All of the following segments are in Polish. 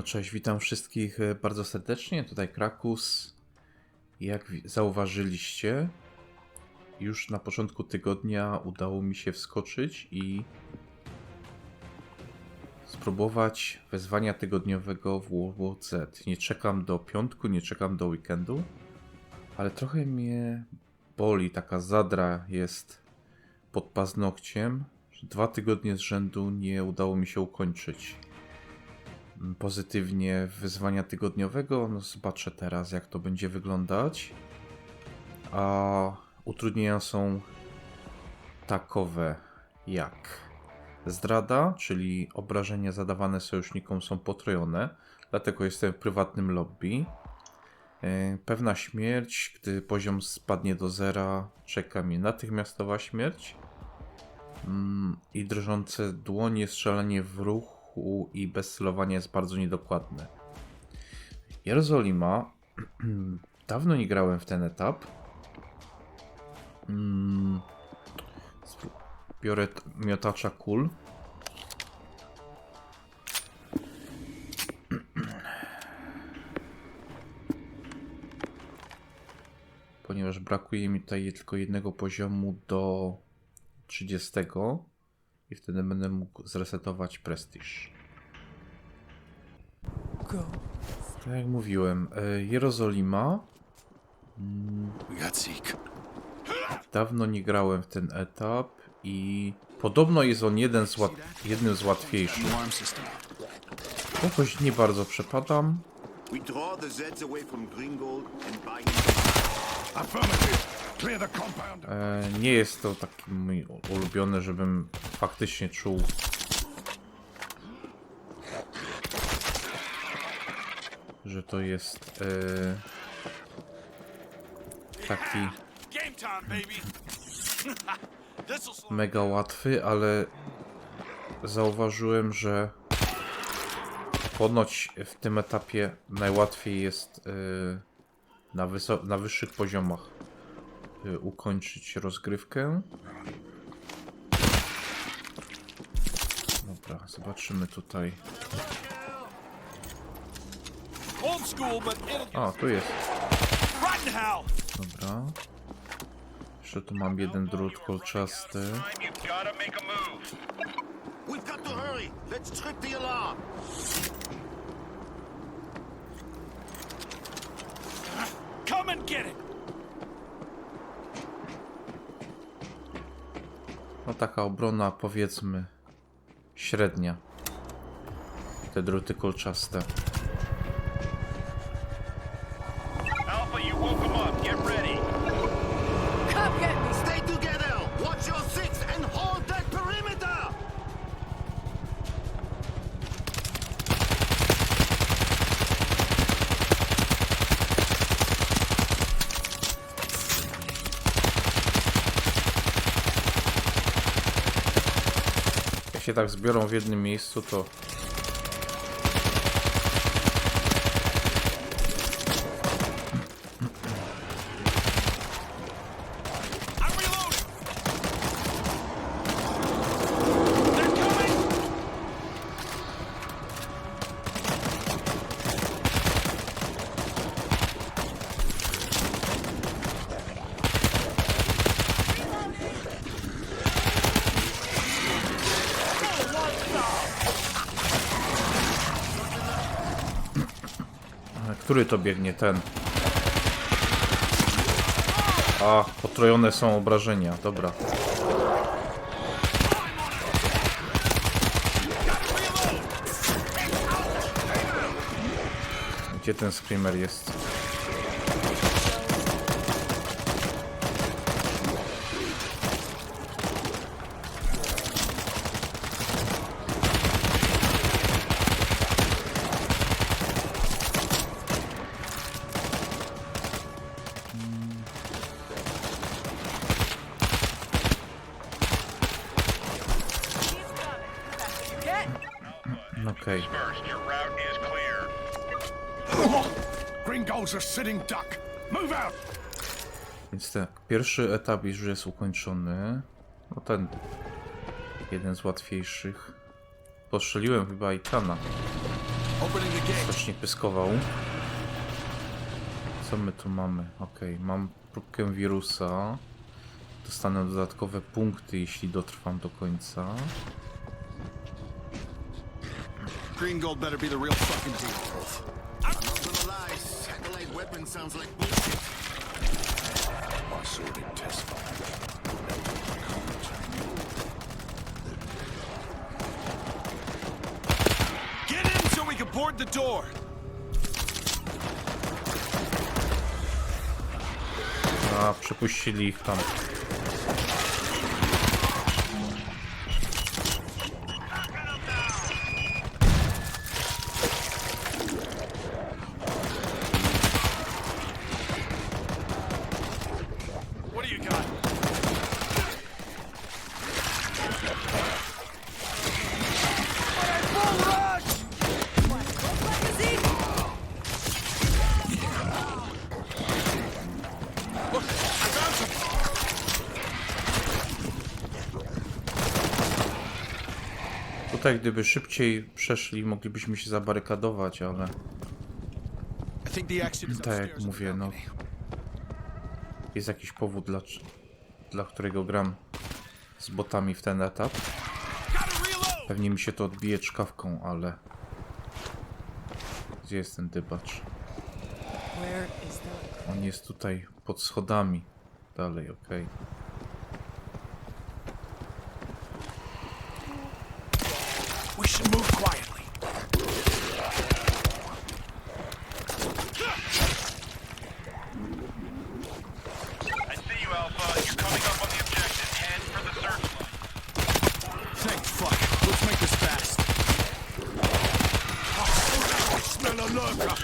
No cześć, witam wszystkich e, bardzo serdecznie. Tutaj Krakus. Jak zauważyliście, już na początku tygodnia udało mi się wskoczyć i spróbować wezwania tygodniowego w WWZ. Nie czekam do piątku, nie czekam do weekendu, ale trochę mnie boli, taka zadra jest pod paznokciem, dwa tygodnie z rzędu nie udało mi się ukończyć pozytywnie wyzwania tygodniowego. No zobaczę teraz, jak to będzie wyglądać. A utrudnienia są takowe jak zdrada, czyli obrażenia zadawane sojusznikom są potrojone, dlatego jestem w prywatnym lobby. E, Pewna śmierć, gdy poziom spadnie do zera, czeka mnie natychmiastowa śmierć. Mm, I drżące dłonie, strzelanie w i bez celowania jest bardzo niedokładne. Jerozolima. Dawno nie grałem w ten etap. Mm, Biorę miotacza kul. Ponieważ brakuje mi tutaj tylko jednego poziomu do 30 i wtedy będę mógł zresetować prestiż. Tak jak mówiłem, e, Jerozolima. Mm, Zeke. Dawno nie grałem w ten etap i podobno jest on jeden z łat- jednym z łatwiejszych. Jakoś nie bardzo przepadam. We draw the Zeds away from Gringold and bind Affirmative. E, nie jest to taki mój ulubiony, żebym faktycznie czuł. Że to jest e, taki mega łatwy, ale zauważyłem, że ponoć w tym etapie najłatwiej jest y, na, na wyższych poziomach ukończyć rozgrywkę. Dobra, zobaczymy tutaj. A, tu jest. Dobra. Jeszcze tu mam jeden drut kolczasty. Come and get it. No taka obrona powiedzmy średnia. Te druty kolczaste. Się tak zbiorą w jednym miejscu, to I'm reloading. They're coming. A, Który to biegnie? Ten. A, potrojone są obrażenia. Dobra. Gdzie ten screamer jest? Okej. First, your route is clear. Gringo's a sitting duck. Move out. Więc tak, pierwszy etap już jest ukończony. No ten jeden z łatwiejszych. Postrzeliłem chyba Ikana. Opening the gate. Pyskował. Co my tu mamy? Ok, mam próbkę wirusa. Dostanę dodatkowe punkty, jeśli dotrwam do końca. Green gold better be the real fucking deal. I'm not gonna lie, satellite weapon sounds like bullshit. Assorted test Get in so we can board the door. A, przepuścili ich tam. Tutaj gdyby szybciej przeszli, moglibyśmy się zabarykadować, ale tak jak mówię, no jest jakiś powód, dla, dla którego gram z botami w ten etap. Pewnie mi się to odbije czkawką, ale... Gdzie jest ten dybacz? On jest tutaj pod schodami. Dalej, okej. We should move quietly. I see you, Alpha. You're coming up on the objective. Head for the searchlight. Thank fuck. Let's make this fast. Oh, I smell a lurker.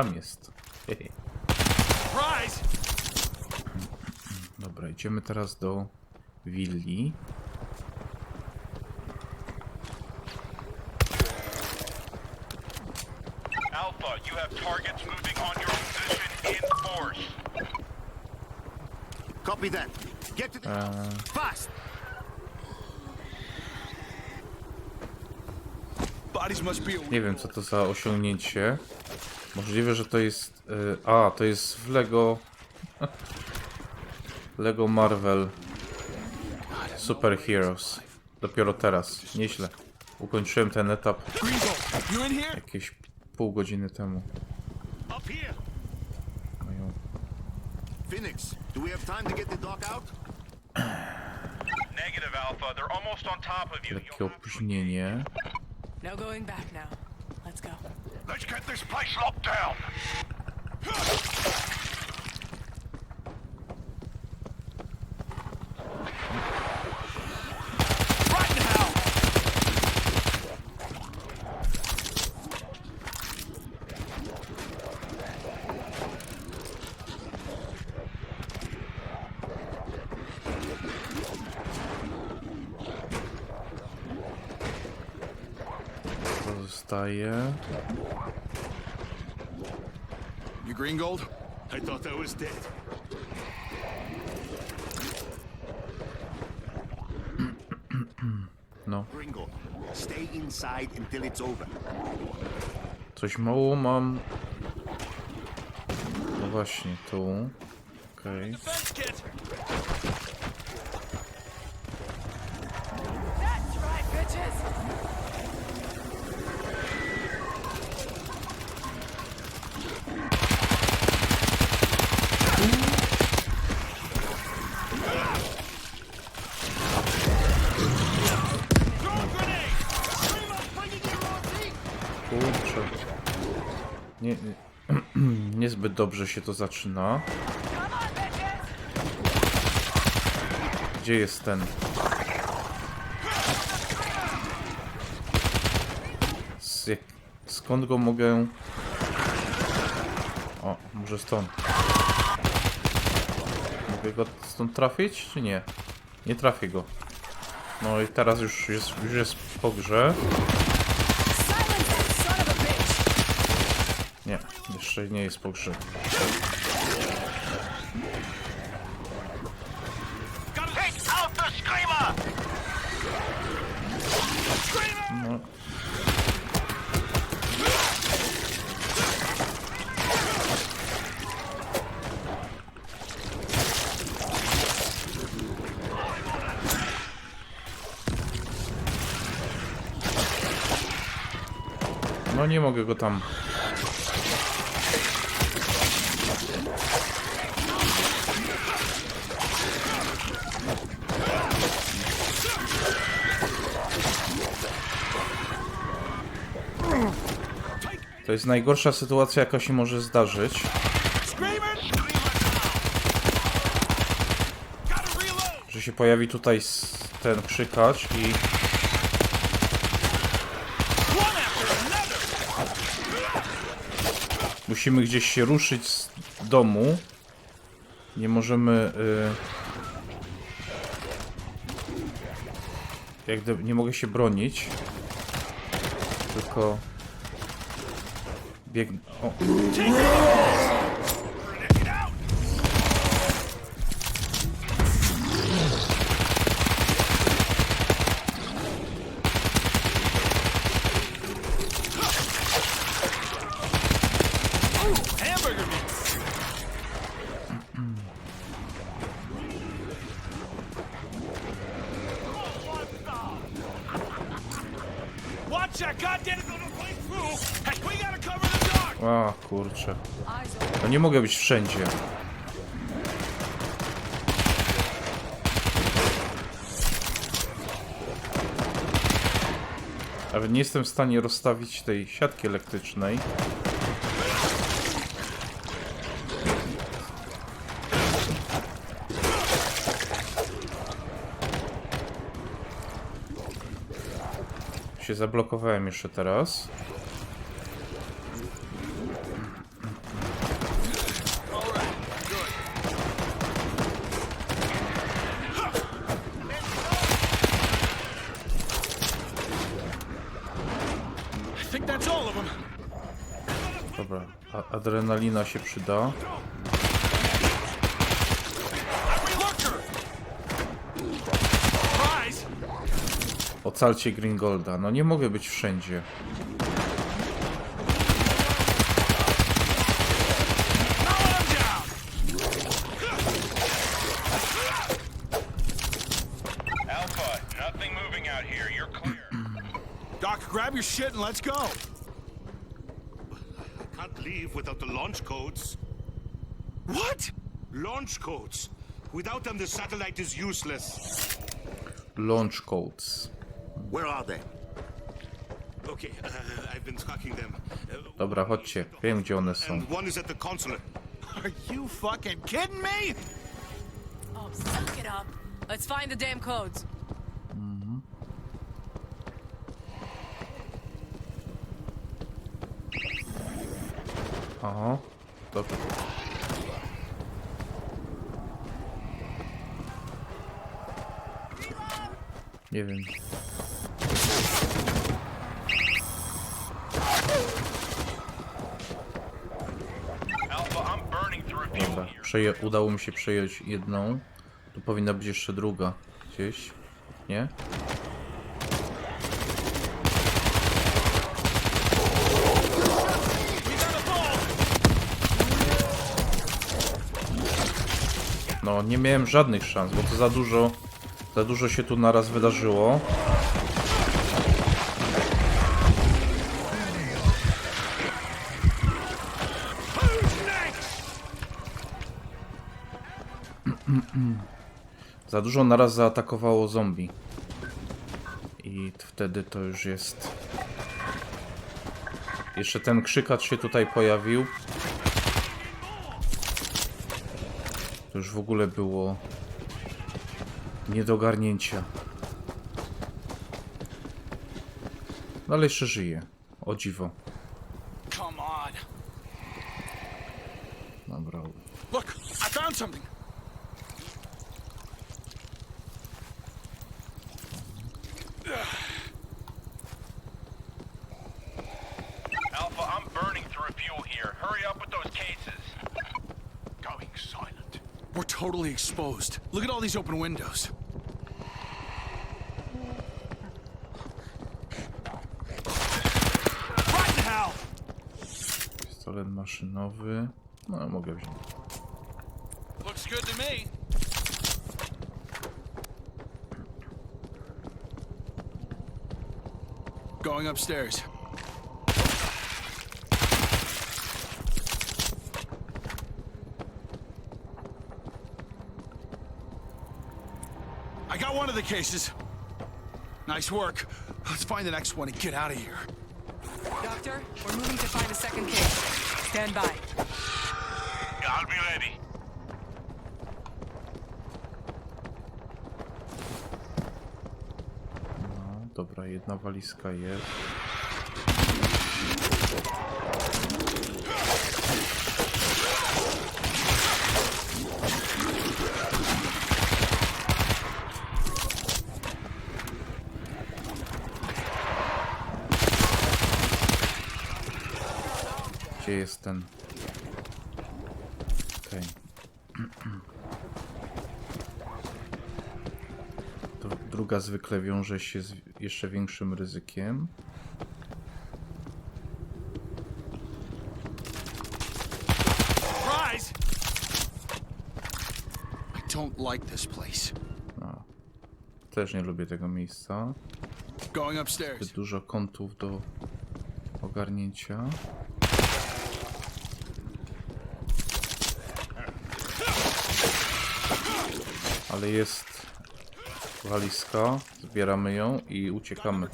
Tam jest. Dobra, idziemy teraz do willi. Alpha, you have targets moving on your position in force. Copy that. Get to the fast. Be a Nie wiem, co to za osiągnięcie. Możliwe, że to jest... y, a, to jest w Lego... Lego Marvel Super Heroes. Dopiero teraz. Nieźle. Ukończyłem ten etap jakieś pół godziny temu. Mają Phoenix, do we have time to get the dog out? Negative, Alpha. They're almost on top of you. lekkie opóźnienie. No going back now. Let's go. Let's get this place locked down. Pozostaje... You green gold? I thought that was dead. No, Gringo, stay inside until it's over. coś mało mam... No właśnie, tu. Okej. Defense dobrze się to zaczyna. Gdzie jest ten? Z jak, skąd go mogę... O, może stąd. Mogę go stąd trafić, czy nie? Nie trafię go. No i teraz już jest, już jest po grze. że nie jest pogrzeb. No. No nie mogę go tam To jest najgorsza sytuacja, jaka się może zdarzyć. Że się pojawi tutaj ten krzykacz i Musimy gdzieś się ruszyć z domu. Nie możemy. Y... Jak nie mogę się bronić. Tylko. Bieg. O. nie mogę być wszędzie. Nawet nie jestem w stanie rozstawić tej siatki elektrycznej. Się zablokowałem jeszcze teraz. I think that's all of them. Dobra, a adrenalina się przyda. Ocalcie Gringolda. No nie mogę być wszędzie. Now let him down. Alpha, nothing moving out here. You're clear. Doc, grab your shit and let's go. Can't without the launch codes. What? Launch codes. Without them, the satellite is useless. Launch codes. Where are they? Okay, uh, I've been tracking them. Uh, Dobra, chodźcie. Wiem, gdzie one są. and one is at the consulate. Are you fucking kidding me? Oh, suck it up. Let's find the damn codes. Aha. Dobra. Nie wiem. Dobra. Przeje udało mi się przejąć jedną. Tu powinna być jeszcze druga. Gdzieś. Nie? Nie miałem żadnych szans, bo to za dużo, za dużo się tu naraz wydarzyło. Za dużo naraz zaatakowało zombie. I wtedy to już jest. Jeszcze ten krzykacz się tutaj pojawił. To już w ogóle było nie do. No ale jeszcze żyje. O dziwo. Dobra. Look, I found something. Exposed. Look at all these open windows. Right to hell! Pistolet maszynowy. No, mogę wziąć. Looks good to me. Going upstairs. got one of the cases. Nice work. Let's find the next one and get out of here. Doctor, we're moving to find a second case. Stand by. I'll be ready. No, dobra, jedna walizka jest. Gdzie jest ten? Okej. Dru- Druga zwykle wiąże się z jeszcze większym ryzykiem. Rise! I don't like this place. Też nie lubię tego miejsca. Zbyt dużo kątów do ogarnięcia. Ale jest walizka, zbieramy ją i uciekamy.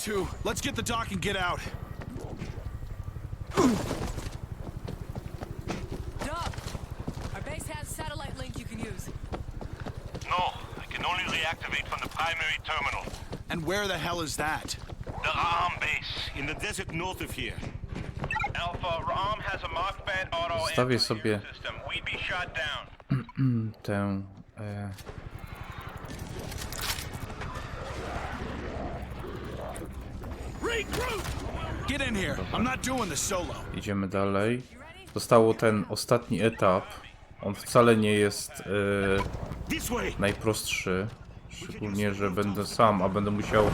No, I can only reactivate from the primary terminal. And where the hell is that? The Ram base. In the desert north of here. Alpha, Ram has a Mach-Band auto anti-air sobie- system. We'd be shot down. Tę. E, Regroup! Get in here. I'm not doing this solo. Idziemy dalej. Zostało ten ostatni etap. On wcale nie jest way! najprostszy. Szczególnie, że będę sam, a będę musiał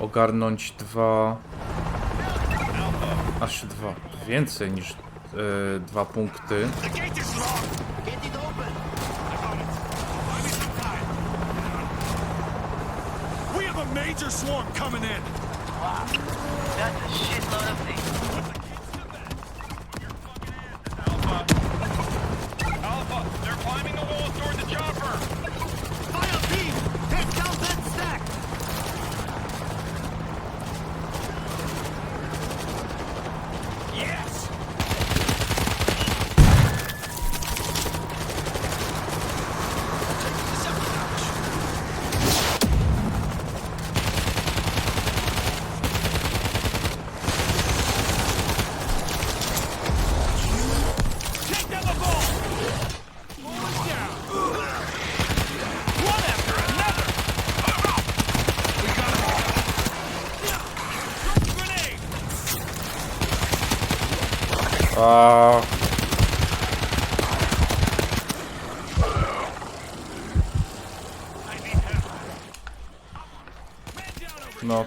ogarnąć dwa. Aż dwa. Więcej niż e, dwa punkty. Major swarm coming in. That's a shitload of things.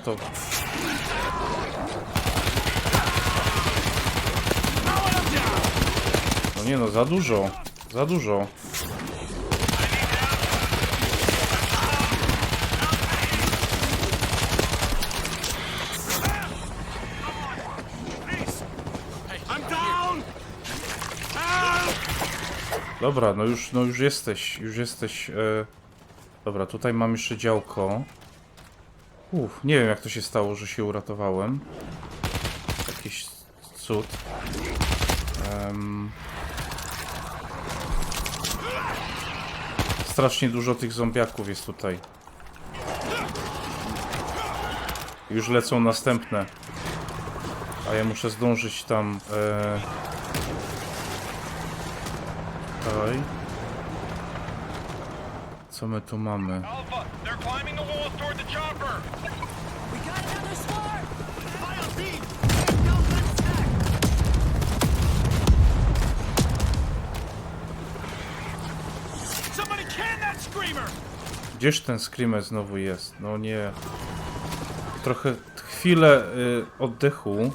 To no nie no, za dużo. Za dużo. Dobra, no już, no już jesteś, już jesteś. E... Dobra, tutaj mam jeszcze działko. Uff, nie wiem jak to się stało, że się uratowałem. Jakiś cud. Em. Strasznie dużo tych zombiaków jest tutaj. Już lecą następne. A ja muszę zdążyć tam. E... Co my tu mamy? Alpha, toward the chopper. We got another! Fire! Somebody can that screamer! Gdzież ten screamer znowu jest? No nie. Trochę chwilę y, oddechu.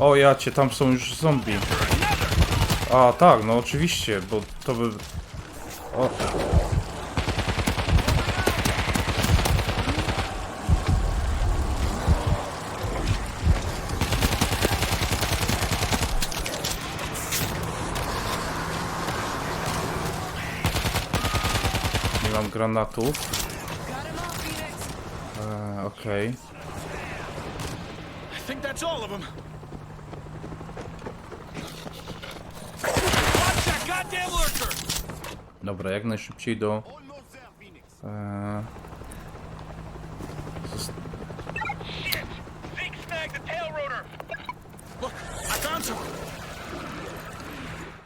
O ja cię, tam są już zombie. A tak, no oczywiście, bo to by... O. Nie mam granatów. E, okej. Okay. Dobra, jak najszybciej do... E,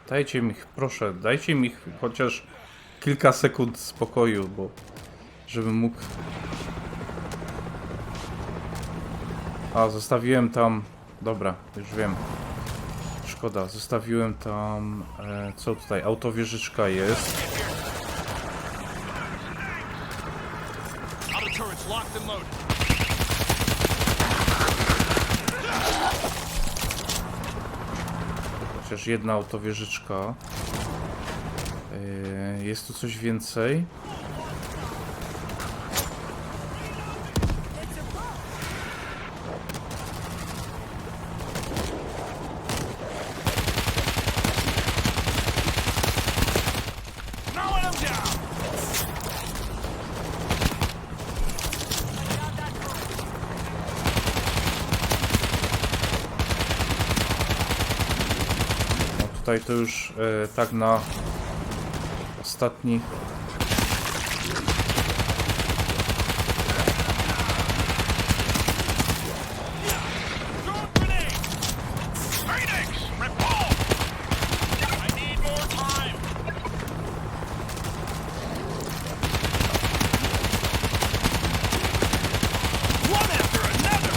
dajcie mi, proszę, dajcie mi chociaż kilka sekund spokoju, bo... Żebym mógł... A, zostawiłem tam... Dobra, już wiem. Szkoda, zostawiłem tam... E, co tutaj? Autowieżyczka jest. Chociaż jedna autowieżyczka. Yy, Jest tu coś więcej. Mowing them down! No tutaj to już e, tak na ostatni. Throw a grenade! Phoenix! Repulse! I need more time! One after another!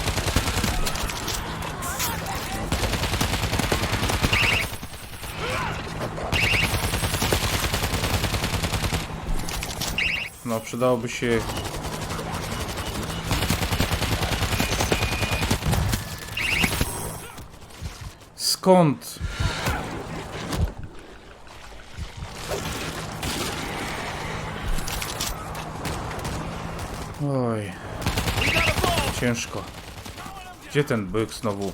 No przydałoby się. Skąd? Oj, ciężko. Gdzie ten byk znowu?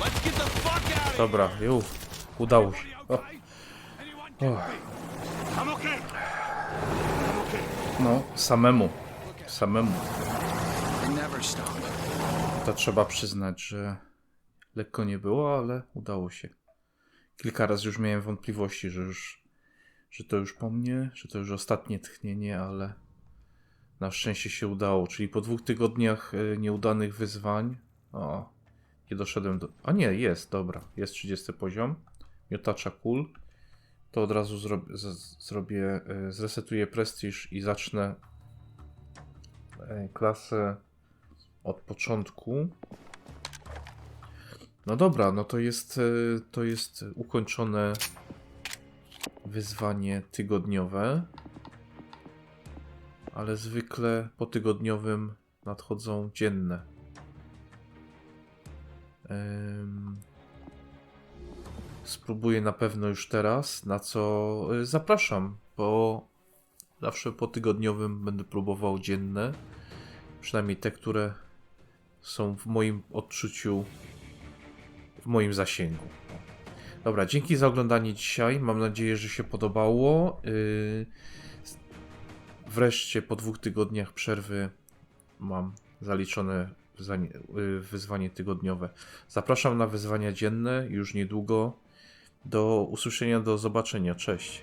Let's get the fuck out of Dobra, ju, udało się. O, o, no, samemu. Samemu. To trzeba przyznać, że lekko nie było, ale udało się. Kilka razy już miałem wątpliwości, że już, że to już po mnie, że to już ostatnie tchnienie, ale na szczęście się udało. Czyli po dwóch tygodniach e, nieudanych wyzwań, o, nie doszedłem do... A nie, jest, dobra, jest 30 poziom, miotacza kul, to od razu zrobię, zrobię e, zresetuję prestiż i zacznę e, klasę od początku. No dobra, no to jest, e, to jest ukończone wyzwanie tygodniowe. Ale zwykle po tygodniowym nadchodzą dzienne. Spróbuję na pewno już teraz, na co e, zapraszam, bo zawsze po tygodniowym będę próbował dzienne. Przynajmniej te, które są w moim odczuciu, w moim zasięgu. Dobra, dzięki za oglądanie dzisiaj. Mam nadzieję, że się podobało. Yy, Wreszcie po dwóch tygodniach przerwy mam zaliczone wyzwanie, yy, wyzwanie tygodniowe. Zapraszam na wyzwania dzienne już niedługo. Do usłyszenia, do zobaczenia. Cześć.